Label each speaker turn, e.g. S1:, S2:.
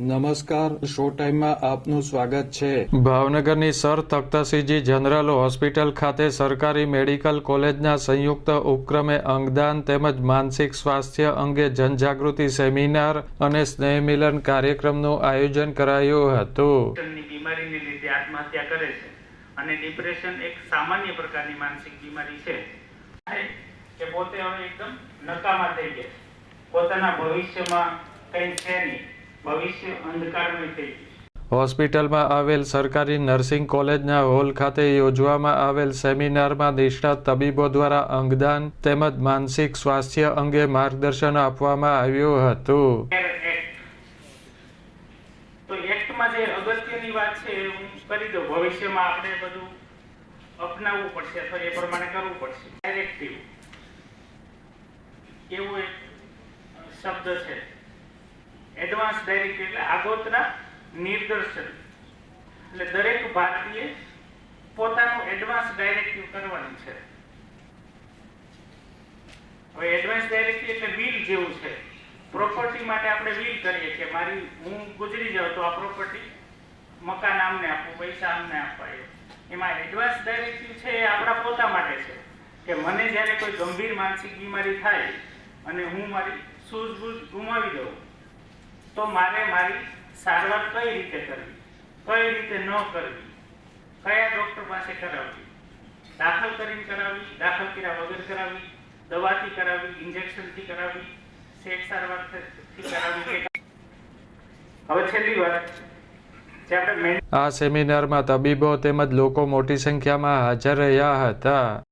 S1: નમસ્કાર શો ટાઈમમાં આપનું સ્વાગત છે.
S2: ભાવનગરની સર તખ્તસિંહજી જનરલ હોસ્પિટલ ખાતે સરકારી મેડિકલ કોલેજના સંયુક્ત ઉપક્રમે અંગદાન તેમજ માનસિક સ્વાસ્થ્ય અંગે જનજાગૃતિ સેમિનાર અને સ્નેહમિલન કાર્યક્રમનું આયોજન કરાયું હતું.
S3: બીમારીને લીધે આત્મહત્યા કરે છે અને ડિપ્રેશન એક સામાન્ય પ્રકારની માનસિક બીમારી છે. કે પોતે હવે એકદમ નકામા થઈ ગયા પોતાના ભવિષ્યમાં કંઈ છે નહીં. ભવિષ્ય અંધકારમય થઈ ગયું
S2: હોસ્પિટલમાં આવેલ સરકારી નર્સિંગ કોલેજના હોલ ખાતે યોજવામાં આવેલ સેમિનારમાં નિષ્ણાત તબીબો દ્વારા અંગદાન તેમજ માનસિક સ્વાસ્થ્ય અંગે માર્ગદર્શન આપવામાં આવ્યું હતું.
S3: તો એક્ટમાં જે અગત્યની વાત છે હું કરી દઉં. ભવિષ્યમાં આપણે બધું અપનાવવું પડશે અથવા એ પ્રમાણે કરવું પડશે. ડાયરેક્ટિવ એવો એક શબ્દ છે. એડવાન્સ ડાયરેક્ટિવ એટલે આગોતરા નિર્દેશન એટલે દરેક ભારતીય પોતાનું એડવાન્સ ડાયરેક્ટિવ કરવાનું છે. હવે એડવાન્સ ડાયરેક્ટિવ એટલે વીલ જેવું છે. પ્રોપર્ટી માટે આપણે વીલ કરીએ કે મારી, હું ગુજરી જાઉં તો આ પ્રોપર્ટી મકાન આમને આપવું પૈસા આમને આપવા એમાં એડવાન્સ ડાયરેક્ટિવ છે એ આપણા પોતા માટે છે. કે મને જ્યારે કોઈ ગંભીર માનસિક બીમારી થાય અને હું મારી સૂઝબૂઝ ગુમાવી દઉં તો મારે મારી સારવાર કઈ રીતે કરવી? કઈ રીતે ન કરવી? કયા ડૉક્ટર પાસે કરાવવી? દાખલ કરીને કરાવવી, દાખલ કર્યા વગર કરાવવી, દવાથી કરાવવી, ઇન્જેક્શનથી કરાવવી શેક સારવારથી કરાવવી હવે છેલ્લી વાત.
S2: આ સેમિનારમાં તબીબો તેમજ લોકો મોટી સંખ્યામાં હાજર રહ્યા હતા.